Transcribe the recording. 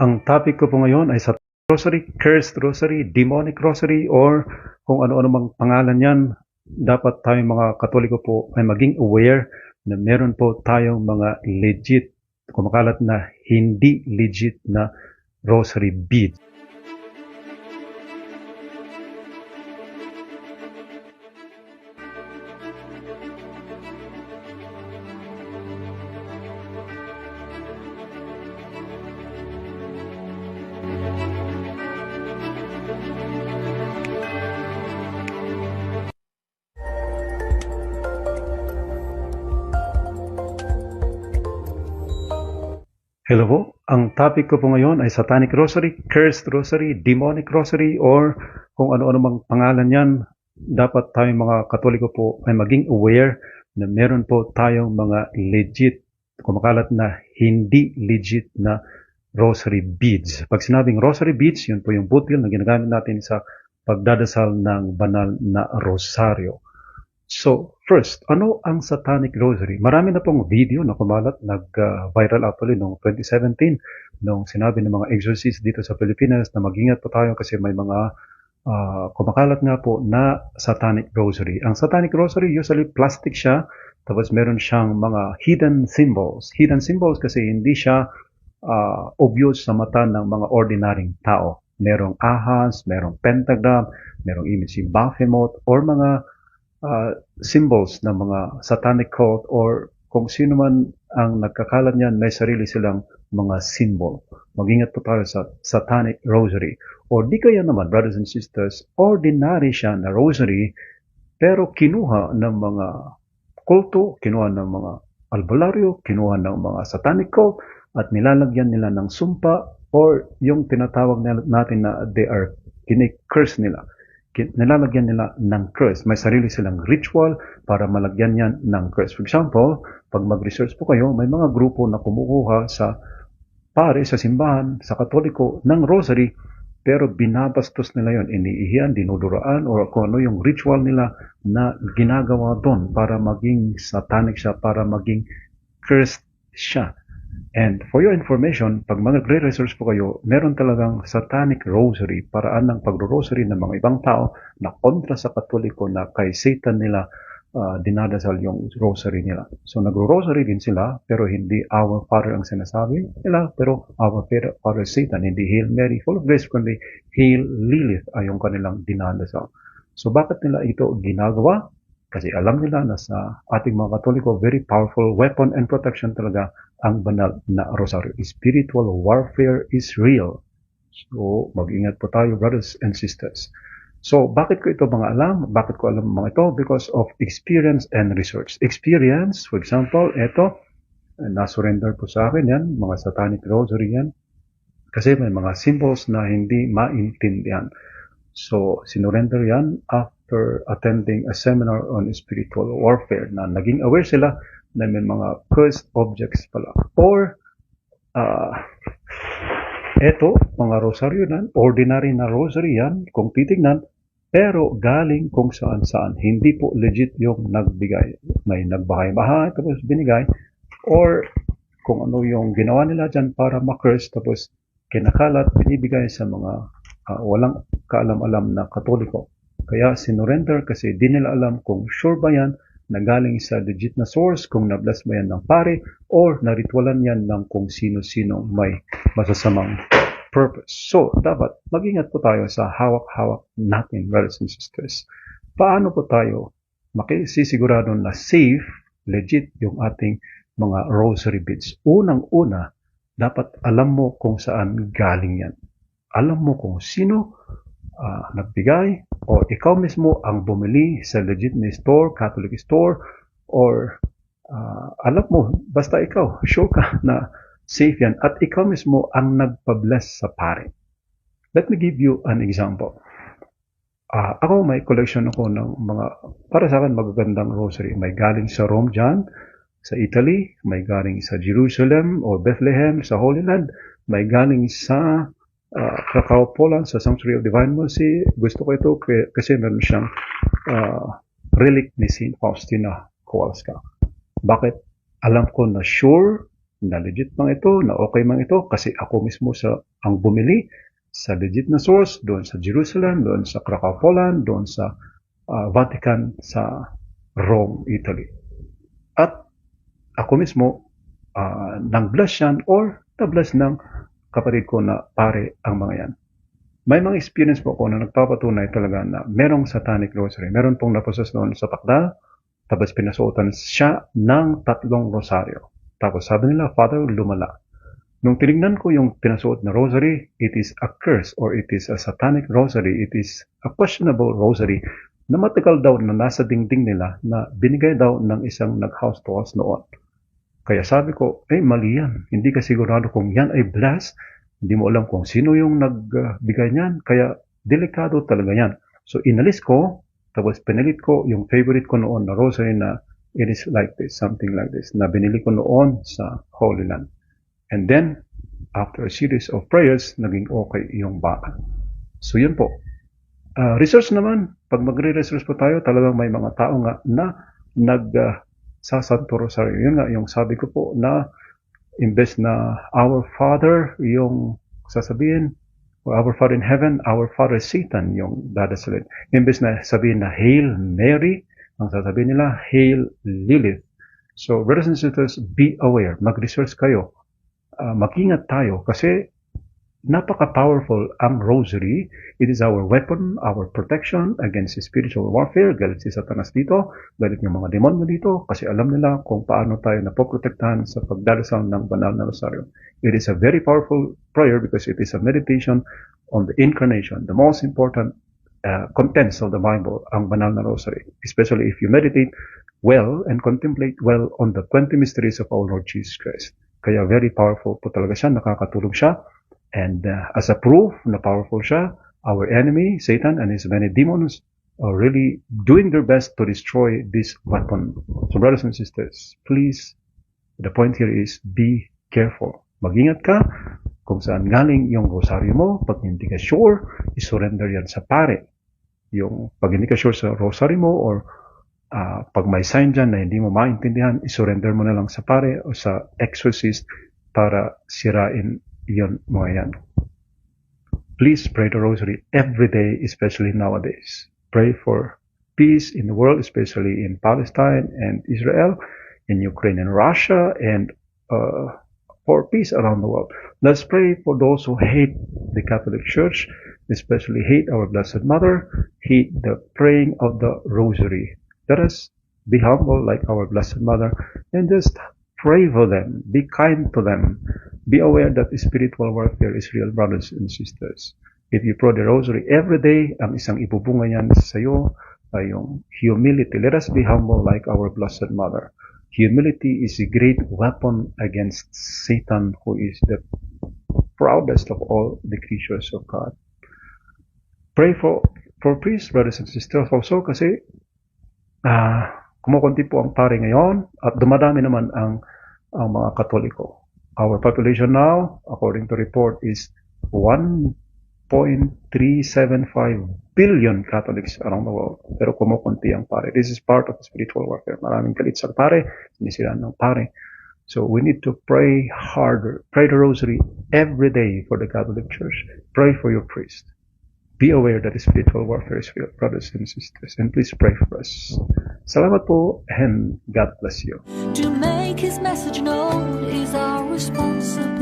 Ang topic ko po ngayon ay sa rosary, cursed rosary, demonic rosary, or kung ano-ano mang pangalan yan, dapat tayong mga katoliko po ay maging aware na meron po tayong mga legit, kumakalat na hindi legit na rosary beads. Hello po. Ang topic ko po ngayon ay Satanic Rosary, Cursed Rosary, Demonic Rosary, or kung ano-ano mang pangalan yan, dapat tayong mga katoliko po ay maging aware na meron po tayong mga legit, kumakalat na hindi legit na rosary beads. Pag sinabing rosary beads, yun po yung butil na ginagamit natin sa pagdadasal ng banal na rosaryo. So, first, ano ang Satanic Rosary? Marami na pong video na kumalat, nag-viral actually noong 2017 nung sinabi ng mga exorcists dito sa Pilipinas na mag-ingat po tayo kasi may mga ah, kumakalat nga po na Satanic Rosary. Ang Satanic Rosary usually plastic siya, tapos meron siyang mga hidden symbols. Hidden symbols kasi hindi siya ah, obvious sa mata ng mga ordinaryong tao. Merong ahas, merong pentagram, merong image si Baphomet, or mga uh, symbols ng mga satanic cult or kung sino man ang nagkakalat niyan, may sarili silang mga symbol. Mag-ingat po tayo sa satanic rosary. O di kaya naman, brothers and sisters, ordinary siya na rosary, pero kinuha ng mga kulto, kinuha ng mga albularyo, kinuha ng mga satanic cult, at nilalagyan nila ng sumpa or yung tinatawag natin na they are kine-curse nila nilalagyan nila ng curse. May sarili silang ritual para malagyan yan ng curse. For example, pag mag-research po kayo, may mga grupo na kumukuha sa pare, sa simbahan, sa katoliko, ng rosary, pero binabastos nila yon iniihiyan, dinuduraan, or kung ano yung ritual nila na ginagawa doon para maging satanic siya, para maging cursed siya. And for your information, pag magre-research po kayo, meron talagang satanic rosary, paraan ng pagro-rosary ng mga ibang tao na kontra sa katoliko na kay Satan nila ah, dinadasal yung rosary nila. So nagro-rosary din sila, pero hindi Our Father ang sinasabi nila, pero Our Father Satan, hindi Hail Mary, full of grace, kundi Hail Lilith ay yung kanilang dinadasal. So bakit nila ito ginagawa? Kasi alam nila na sa ating mga katoliko, very powerful weapon and protection talaga ang banal na rosaryo. Spiritual warfare is real. So, mag-ingat po tayo, brothers and sisters. So, bakit ko ito mga alam? Bakit ko alam mga ito? Because of experience and research. Experience, for example, ito, na-surrender po sa akin yan, mga satanic rosary yan. Kasi may mga symbols na hindi maintindihan. So, sinurrender yan after attending a seminar on spiritual warfare na naging aware sila na may mga cursed objects pala. Or, ah, eto, mga rosaryo nan, ordinary na rosary yan, kung titignan, pero galing kung saan saan. Hindi po legit yung nagbigay. May nagbahay-bahay, tapos binigay. Or, kung ano yung ginawa nila dyan para makurse, tapos kinakalat, binibigay sa mga ah, walang kaalam-alam na katoliko. Kaya sinurrender kasi di nila alam kung sure ba yan na galing sa legit na source, kung nabless ba yan ng pare, or naritwalan yan ng kung sino-sino may masasamang purpose. So, dapat mag-ingat po tayo sa hawak-hawak natin, brothers and sisters. Paano po tayo makisisigurado na safe, legit yung ating mga rosary beads? Unang-una, dapat alam mo kung saan galing yan. Alam mo kung sino ah, nagbigay o ikaw mismo ang bumili sa legit na store, Catholic store, or ah, alam mo, basta ikaw, sure ka na safe yan at ikaw mismo ang nagpa-bless sa pare. Let me give you an example. Ah, ako may collection ako ng mga, para sa akin magagandang rosary. May galing sa Rome dyan, sa Italy, may galing sa Jerusalem or Bethlehem, sa Holy Land, may galing sa ah, Krakow, Poland, sa Sanctuary of Divine Mercy. Gusto ko ito kasi meron siyang ah, relic ni Saint Faustina Kowalska. Bakit? Alam ko na sure na legit bang ito, na okay mang ito, kasi ako mismo sa ang bumili sa legit na source, doon sa Jerusalem, doon sa Krakow, Poland, doon sa uh, Vatican, sa Rome, Italy. At ako mismo, uh, nang bless yan or na-bless ng kapatid ko na pare ang mga yan. May mga experience po ako na nagpapatunay talaga na merong satanic rosary. Meron pong naposes noon sa takda, tapos pinasuotan siya ng tatlong rosaryo. Tapos sabi nila, Father, lumala. Nung tinignan ko yung pinasuot na rosary, it is a curse or it is a satanic rosary. It is a questionable rosary na matagal daw na nasa dingding nila na binigay daw ng isang nag-house to us noon. Kaya sabi ko, eh mali yan. Hindi ka sigurado kung yan ay blessed. Hindi mo alam kung sino yung nagbigay niyan. Kaya delikado talaga yan. So inalis ko, tapos pinilit ko yung favorite ko noon na rosary na it is like this, something like this, na binili ko noon sa Holy Land. And then, after a series of prayers, naging okay yung baka. So yun po. Uh, research naman, pag magre-research po tayo, talagang may mga tao nga na nag uh, sasanto rosaryo. Yun nga, yung sabi ko po na imbes na Our Father, yung sasabihin, Our Father in Heaven, Our Father Satan, yung dadasalin. Imbes na sabihin na Hail Mary, ang sasabihin nila, Hail Lilith. So, brothers and sisters, be aware. Mag-research kayo. Uh, mag-ingat tayo kasi napaka-powerful ang rosary. It is our weapon, our protection against spiritual warfare. Galit si Satanas dito, galit yung mga demonyo dito kasi alam nila kung paano tayo napoprotektahan sa pagdarasal ng banal na rosaryo. It is a very powerful prayer because it is a meditation on the incarnation, the most important uh, contents of the Bible, ang banal na rosary. Especially if you meditate well and contemplate well on the 20 mysteries of our Lord Jesus Christ. Kaya very powerful po talaga siya, nakakatulong siya And uh, as a proof na powerful siya, our enemy, Satan, and his many demons are really doing their best to destroy this weapon. So brothers and sisters, please, the point here is be careful. Magingat ka kung saan galing yung rosaryo mo. Pag hindi ka sure, isurrender yan sa pare. Yung pag hindi ka sure sa rosaryo mo or uh, pag may sign dyan na hindi mo maintindihan, isurrender mo na lang sa pare o sa exorcist para sirain Yun, mga yan. Please pray the rosary every day, especially nowadays. Pray for peace in the world, especially in Palestine and Israel, in Ukraine and Russia, and uh, for peace around the world. Let's pray for those who hate the Catholic Church, especially hate our Blessed Mother, hate the praying of the Rosary. Let us be humble like our Blessed Mother and just pray for them, be kind to them, Be aware that spiritual warfare is real, brothers and sisters. If you pray the rosary every day, ang isang ibubunga niyan sa iyo ay yung humility. Let us be humble like our Blessed Mother. Humility is a great weapon against Satan, who is the proudest of all the creatures of God. Pray for for priests, brothers and sisters also kasi uh, kumukunti po ang pare ngayon at dumadami naman ang ang mga katoliko. Our population now, according to report, is 1.375 billion Catholics around the world. Pero kumukunti ang pare. This is part of the spiritual warfare. Maraming galit sa pare, sinisiran ng pare. So we need to pray harder. Pray the rosary every day for the Catholic Church. Pray for your priest. Be aware that the spiritual warfare is real, brothers and sisters. And please pray for us. Salamat po and God bless you. To make his message known is our responsibility.